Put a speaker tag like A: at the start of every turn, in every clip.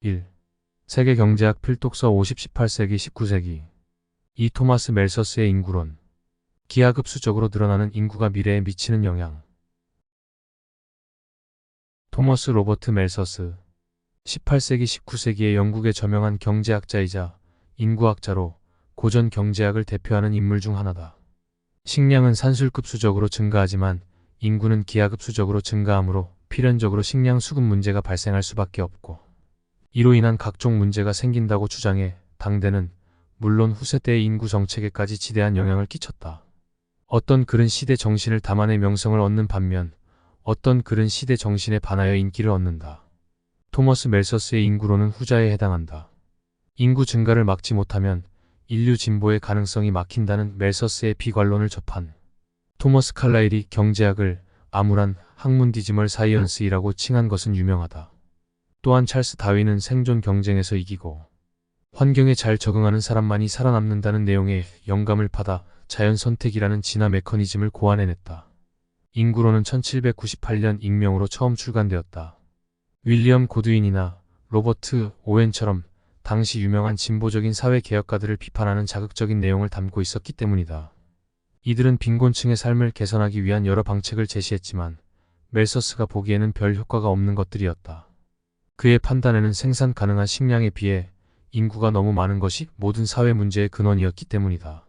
A: 1. 세계 경제학 필독서 50, 18세기, 19세기. 이 토마스 멜서스의 인구론. 기하급수적으로 늘어나는 인구가 미래에 미치는 영향. 토머스 로버트 멜서스. 18세기, 19세기의 영국의 저명한 경제학자이자 인구학자로 고전 경제학을 대표하는 인물 중 하나다. 식량은 산술급수적으로 증가하지만 인구는 기하급수적으로 증가하므로 필연적으로 식량 수급 문제가 발생할 수밖에 없고 이로 인한 각종 문제가 생긴다고 주장해 당대는 물론 후세 때의 인구 정책에까지 지대한 영향을 끼쳤다. 어떤 글은 시대 정신을 담아내 명성을 얻는 반면 어떤 글은 시대 정신에 반하여 인기를 얻는다. 토머스 멜서스의 인구론은 후자에 해당한다. 인구 증가를 막지 못하면 인류 진보의 가능성이 막힌다는 멜서스의 비관론을 접한 토머스 칼라일이 경제학을 암울한 학문 디지멀 사이언스이라고 칭한 것은 유명하다. 또한 찰스 다윈은 생존 경쟁에서 이기고 환경에 잘 적응하는 사람만이 살아남는다는 내용의 영감을 받아 자연 선택이라는 진화 메커니즘을 고안해냈다. 인구론은 1798년 익명으로 처음 출간되었다. 윌리엄 고드윈이나 로버트 오웬처럼 당시 유명한 진보적인 사회 개혁가들을 비판하는 자극적인 내용을 담고 있었기 때문이다. 이들은 빈곤층의 삶을 개선하기 위한 여러 방책을 제시했지만 멜서스가 보기에는 별 효과가 없는 것들이었다. 그의 판단에는 생산 가능한 식량에 비해 인구가 너무 많은 것이 모든 사회 문제의 근원이었기 때문이다.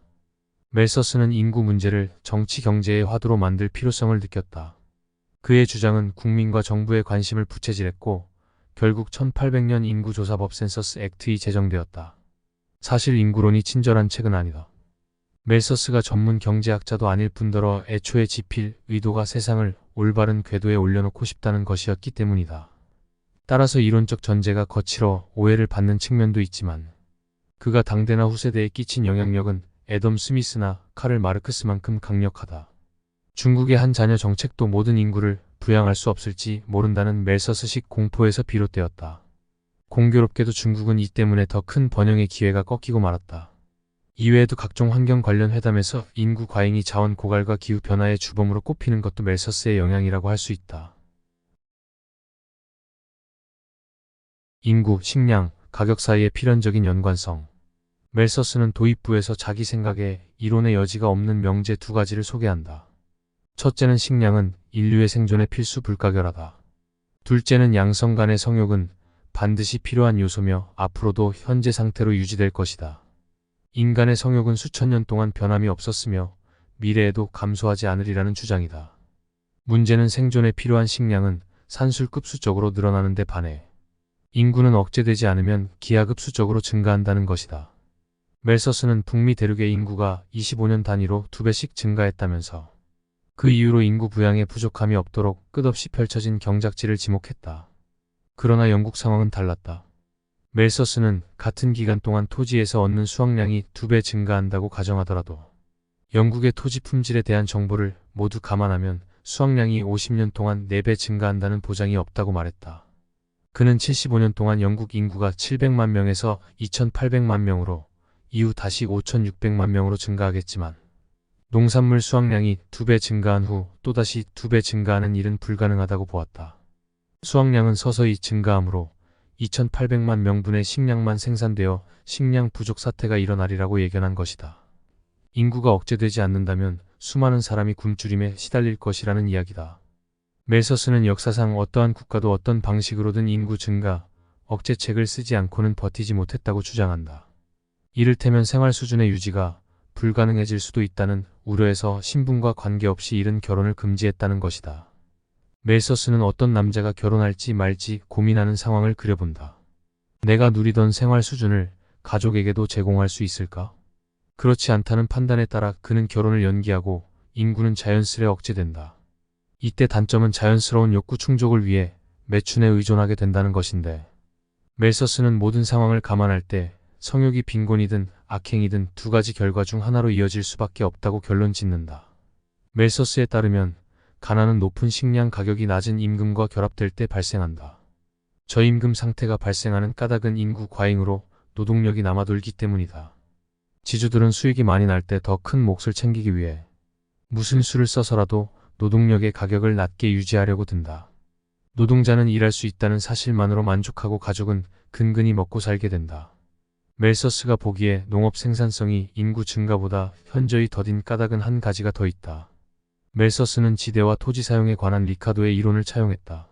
A: 멜서스는 인구 문제를 정치 경제의 화두로 만들 필요성을 느꼈다. 그의 주장은 국민과 정부의 관심을 부채질했고 결국 1800년 인구조사법 센서스 액트이 제정되었다. 사실 인구론이 친절한 책은 아니다. 멜서스가 전문 경제학자도 아닐 뿐더러 애초에 지필 의도가 세상을 올바른 궤도에 올려놓고 싶다는 것이었기 때문이다. 따라서 이론적 전제가 거칠어 오해를 받는 측면도 있지만 그가 당대나 후세대에 끼친 영향력은 애덤 스미스나 카를 마르크스만큼 강력하다. 중국의 한 자녀 정책도 모든 인구를 부양할 수 없을지 모른다는 멜서스식 공포에서 비롯되었다. 공교롭게도 중국은 이 때문에 더 큰 번영의 기회가 꺾이고 말았다. 이외에도 각종 환경 관련 회담에서 인구 과잉이 자원 고갈과 기후 변화의 주범으로 꼽히는 것도 멜서스의 영향이라고 할 수 있다. 인구, 식량, 가격 사이의 필연적인 연관성. 멜서스는 도입부에서 자기 생각에 이론의 여지가 없는 명제 두 가지를 소개한다. 첫째는 식량은 인류의 생존에 필수 불가결하다. 둘째는 양성 간의 성욕은 반드시 필요한 요소며 앞으로도 현재 상태로 유지될 것이다. 인간의 성욕은 수천 년 동안 변함이 없었으며 미래에도 감소하지 않으리라는 주장이다. 문제는 생존에 필요한 식량은 산술급수적으로 늘어나는 데 반해 인구는 억제되지 않으면 기하급수적으로 증가한다는 것이다. 멜서스는 북미 대륙의 인구가 25년 단위로 두 배씩 증가했다면서 그 이후로 인구 부양에 부족함이 없도록 끝없이 펼쳐진 경작지를 지목했다. 그러나 영국 상황은 달랐다. 멜서스는 같은 기간 동안 토지에서 얻는 수확량이 두 배 증가한다고 가정하더라도 영국의 토지 품질에 대한 정보를 모두 감안하면 수확량이 50년 동안 4배 증가한다는 보장이 없다고 말했다. 그는 75년 동안 영국 인구가 700만 명에서 2800만 명으로 이후 다시 5600만 명으로 증가하겠지만 농산물 수확량이 두 배 증가한 후 또다시 두 배 증가하는 일은 불가능하다고 보았다. 수확량은 서서히 증가하므로 2800만 명분의 식량만 생산되어 식량 부족 사태가 일어나리라고 예견한 것이다. 인구가 억제되지 않는다면 수많은 사람이 굶주림에 시달릴 것이라는 이야기다. 멜서스는 역사상 어떠한 국가도 어떤 방식으로든 인구 증가, 억제책을 쓰지 않고는 버티지 못했다고 주장한다. 이를테면 생활 수준의 유지가 불가능해질 수도 있다는 우려에서 신분과 관계없이 이른 결혼을 금지했다는 것이다. 멜서스는 어떤 남자가 결혼할지 말지 고민하는 상황을 그려본다. 내가 누리던 생활 수준을 가족에게도 제공할 수 있을까? 그렇지 않다는 판단에 따라 그는 결혼을 연기하고 인구는 자연스레 억제된다. 이때 단점은 자연스러운 욕구 충족을 위해 매춘에 의존하게 된다는 것인데 멜서스는 모든 상황을 감안할 때 성욕이 빈곤이든 악행이든 두 가지 결과 중 하나로 이어질 수밖에 없다고 결론 짓는다. 멜서스에 따르면 가난은 높은 식량 가격이 낮은 임금과 결합될 때 발생한다. 저임금 상태가 발생하는 까닭은 인구 과잉으로 노동력이 남아돌기 때문이다. 지주들은 수익이 많이 날 때 더 큰 몫을 챙기기 위해 무슨 수를 써서라도 노동력의 가격을 낮게 유지하려고 든다. 노동자는 일할 수 있다는 사실만으로 만족하고 가족은 근근히 먹고 살게 된다. 멜서스가 보기에 농업 생산성이 인구 증가보다 현저히 더딘 까닭은 한 가지가 더 있다. 멜서스는 지대와 토지 사용에 관한 리카도의 이론을 차용했다.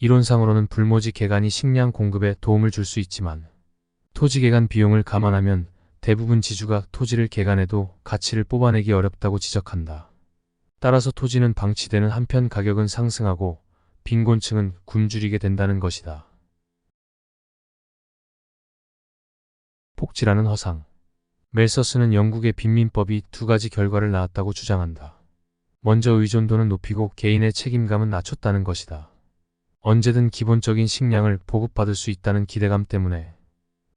A: 이론상으로는 불모지 개간이 식량 공급에 도움을 줄 수 있지만 토지 개간 비용을 감안하면 대부분 지주가 토지를 개간해도 가치를 뽑아내기 어렵다고 지적한다. 따라서 토지는 방치되는 한편 가격은 상승하고 빈곤층은 굶주리게 된다는 것이다. 폭지라는 허상. 멜서스는 영국의 빈민법이 두 가지 결과를 낳았다고 주장한다. 먼저 의존도는 높이고 개인의 책임감은 낮췄다는 것이다. 언제든 기본적인 식량을 보급받을 수 있다는 기대감 때문에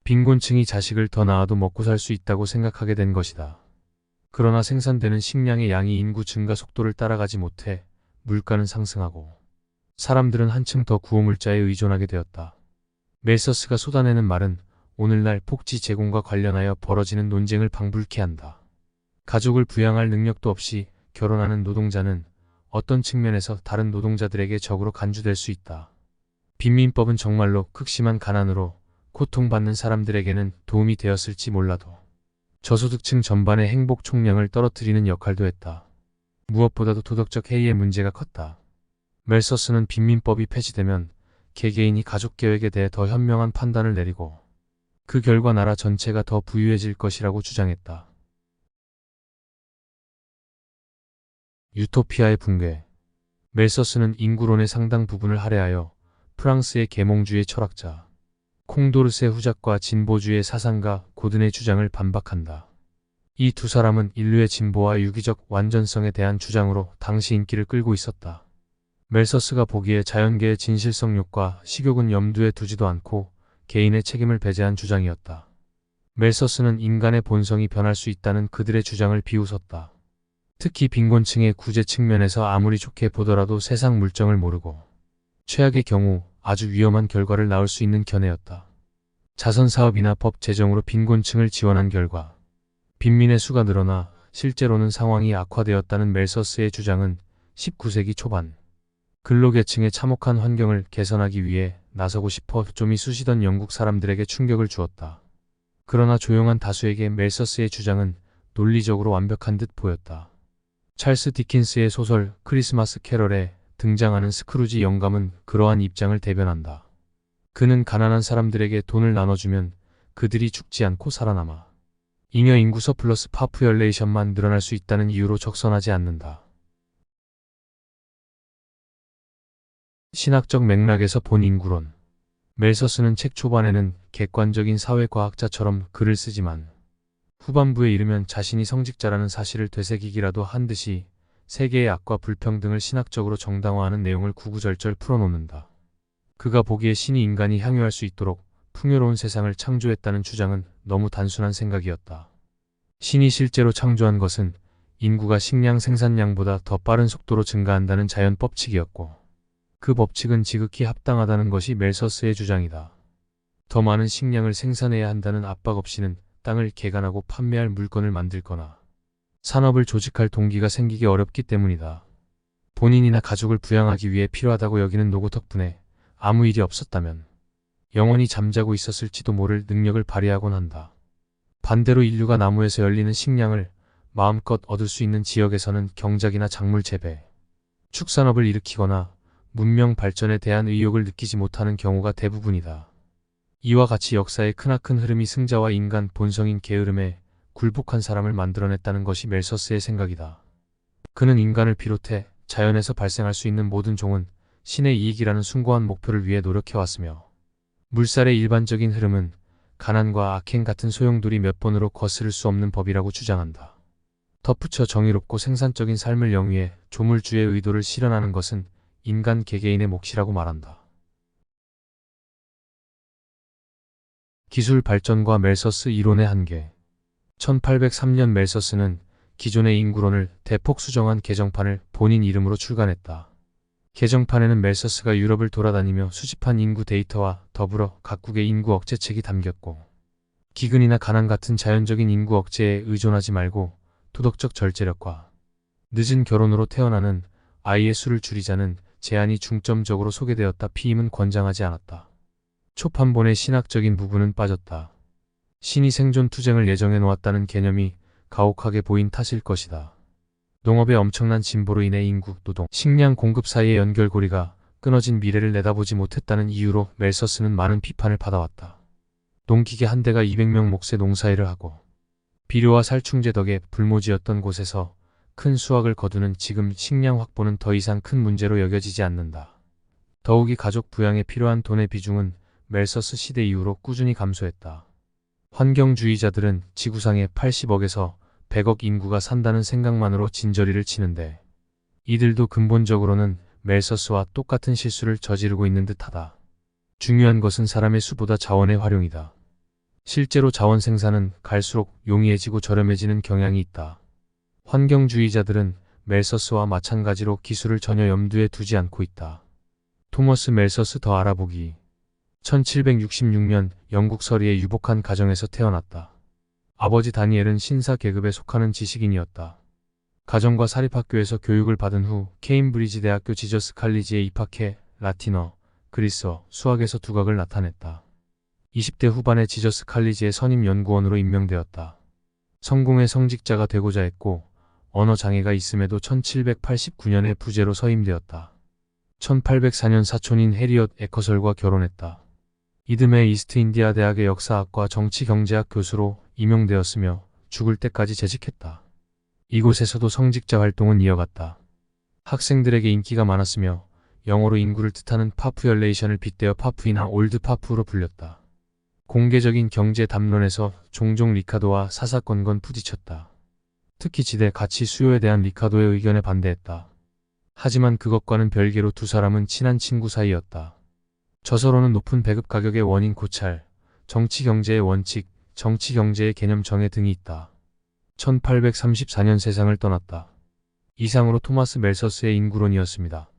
A: 빈곤층이 자식을 더 낳아도 먹고 살 수 있다고 생각하게 된 것이다. 그러나 생산되는 식량의 양이 인구 증가 속도를 따라가지 못해 물가는 상승하고 사람들은 한층 더 구호물자에 의존하게 되었다. 멜서스가 쏟아내는 말은 오늘날 폭지 제공과 관련하여 벌어지는 논쟁을 방불케 한다. 가족을 부양할 능력도 없이 결혼하는 노동자는 어떤 측면에서 다른 노동자들에게 적으로 간주될 수 있다. 빈민법은 정말로 극심한 가난으로 고통받는 사람들에게는 도움이 되었을지 몰라도 저소득층 전반의 행복 총량을 떨어뜨리는 역할도 했다. 무엇보다도 도덕적 해이의 문제가 컸다. 멜서스는 빈민법이 폐지되면 개개인이 가족 계획에 대해 더 현명한 판단을 내리고 그 결과 나라 전체가 더 부유해질 것이라고 주장했다. 유토피아의 붕괴 멜서스는 인구론의 상당 부분을 할애하여 프랑스의 계몽주의 철학자 콩도르세 후작과 진보주의 사상가 고든의 주장을 반박한다. 이 두 사람은 인류의 진보와 유기적 완전성에 대한 주장으로 당시 인기를 끌고 있었다. 멜서스가 보기에 자연계의 진실성 욕과 식욕은 염두에 두지도 않고 개인의 책임을 배제한 주장이었다. 멜서스는 인간의 본성이 변할 수 있다는 그들의 주장을 비웃었다. 특히 빈곤층의 구제 측면에서 아무리 좋게 보더라도 세상 물정을 모르고 최악의 경우 아주 위험한 결과를 낳을 수 있는 견해였다. 자선 사업이나 법 제정으로 빈곤층을 지원한 결과 빈민의 수가 늘어나 실제로는 상황이 악화되었다는 멜서스의 주장은 19세기 초반 근로계층의 참혹한 환경을 개선하기 위해 나서고 싶어 좀이 쑤시던 영국 사람들에게 충격을 주었다. 그러나 조용한 다수에게 멜서스의 주장은 논리적으로 완벽한 듯 보였다. 찰스 디킨스의 소설 크리스마스 캐럴에 등장하는 스크루지 영감은 그러한 입장을 대변한다. 그는 가난한 사람들에게 돈을 나눠주면 그들이 죽지 않고 살아남아. 잉여 인구 서 플러스 파푸열레이션만 늘어날 수 있다는 이유로 적선하지 않는다. 신학적 맥락에서 본 인구론. 멜서스는 책 초반에는 객관적인 사회과학자처럼 글을 쓰지만 후반부에 이르면 자신이 성직자라는 사실을 되새기기라도 한 듯이 세계의 악과 불평등을 신학적으로 정당화하는 내용을 구구절절 풀어놓는다. 그가 보기에 신이 인간이 향유할 수 있도록 풍요로운 세상을 창조했다는 주장은 너무 단순한 생각이었다. 신이 실제로 창조한 것은 인구가 식량 생산량보다 더 빠른 속도로 증가한다는 자연 법칙이었고 그 법칙은 지극히 합당하다는 것이 멜서스의 주장이다. 더 많은 식량을 생산해야 한다는 압박 없이는 땅을 개간하고 판매할 물건을 만들거나 산업을 조직할 동기가 생기기 어렵기 때문이다. 본인이나 가족을 부양하기 위해 필요하다고 여기는 노고 덕분에 아무 일이 없었다면 영원히 잠자고 있었을지도 모를 능력을 발휘하곤 한다. 반대로 인류가 나무에서 열리는 식량을 마음껏 얻을 수 있는 지역에서는 경작이나 작물 재배, 축산업을 일으키거나 문명 발전에 대한 의욕을 느끼지 못하는 경우가 대부분이다. 이와 같이 역사의 크나큰 흐름이 승자와 인간 본성인 게으름에 굴복한 사람을 만들어냈다는 것이 멜서스의 생각이다. 그는 인간을 비롯해 자연에서 발생할 수 있는 모든 종은 신의 이익이라는 숭고한 목표를 위해 노력해왔으며 물살의 일반적인 흐름은 가난과 악행 같은 소용돌이 몇 번으로 거스를 수 없는 법이라고 주장한다. 덧붙여 정의롭고 생산적인 삶을 영위해 조물주의 의도를 실현하는 것은 인간 개개인의 몫이라고 말한다. 기술 발전과 멜서스 이론의 한계 1803년 멜서스는 기존의 인구론을 대폭 수정한 개정판을 본인 이름으로 출간했다. 개정판에는 멜서스가 유럽을 돌아다니며 수집한 인구 데이터와 더불어 각국의 인구 억제책이 담겼고 기근이나 가난 같은 자연적인 인구 억제에 의존하지 말고 도덕적 절제력과 늦은 결혼으로 태어나는 아이의 수를 줄이자는 제안이 중점적으로 소개되었다. 피임은 권장하지 않았다. 초판본의 신학적인 부분은 빠졌다. 신이 생존 투쟁을 예정해 놓았다는 개념이 가혹하게 보인 탓일 것이다. 농업의 엄청난 진보로 인해 인구, 노동, 식량 공급 사이의 연결고리가 끊어진 미래를 내다보지 못했다는 이유로 멜서스는 많은 비판을 받아왔다. 농기계 한 대가 200명 몫의 농사일을 하고 비료와 살충제 덕에 불모지였던 곳에서 큰 수확을 거두는 지금 식량 확보는 더 이상 큰 문제로 여겨지지 않는다. 더욱이 가족 부양에 필요한 돈의 비중은 멜서스 시대 이후로 꾸준히 감소했다. 환경주의자들은 지구상에 80억에서 100억 인구가 산다는 생각만으로 진저리를 치는데 이들도 근본적으로는 멜서스와 똑같은 실수를 저지르고 있는 듯하다. 중요한 것은 사람의 수보다 자원의 활용이다. 실제로 자원 생산은 갈수록 용이해지고 저렴해지는 경향이 있다. 환경주의자들은 멜서스와 마찬가지로 기술을 전혀 염두에 두지 않고 있다. 토머스 멜서스 더 알아보기 1766년 영국 서리의 유복한 가정에서 태어났다. 아버지 다니엘은 신사 계급에 속하는 지식인이었다. 가정과 사립학교에서 교육을 받은 후 케임브리지 대학교 지저스 칼리지에 입학해 라틴어, 그리스어, 수학에서 두각을 나타냈다. 20대 후반에 지저스 칼리지의 선임 연구원으로 임명되었다. 성공의 성직자가 되고자 했고 언어 장애가 있음에도 1789년에 부제로 서임되었다. 1804년 사촌인 해리엇 에커설과 결혼했다. 이듬해 이스트 인디아 대학의 역사학과 정치경제학 교수로 임용되었으며 죽을 때까지 재직했다. 이곳에서도 성직자 활동은 이어갔다. 학생들에게 인기가 많았으며 영어로 인구를 뜻하는 파푸열레이션을 빗대어 파푸이나 올드 파푸로 불렸다. 공개적인 경제 담론에서 종종 리카도와 사사건건 부딪혔다. 특히 지대 가치 수요에 대한 리카도의 의견에 반대했다. 하지만 그것과는 별개로 두 사람은 친한 친구 사이였다. 저서로는 높은 배급 가격의 원인 고찰, 정치 경제의 원칙, 정치 경제의 개념 정해 등이 있다. 1834년 세상을 떠났다. 이상으로 토마스 멜서스의 인구론이었습니다.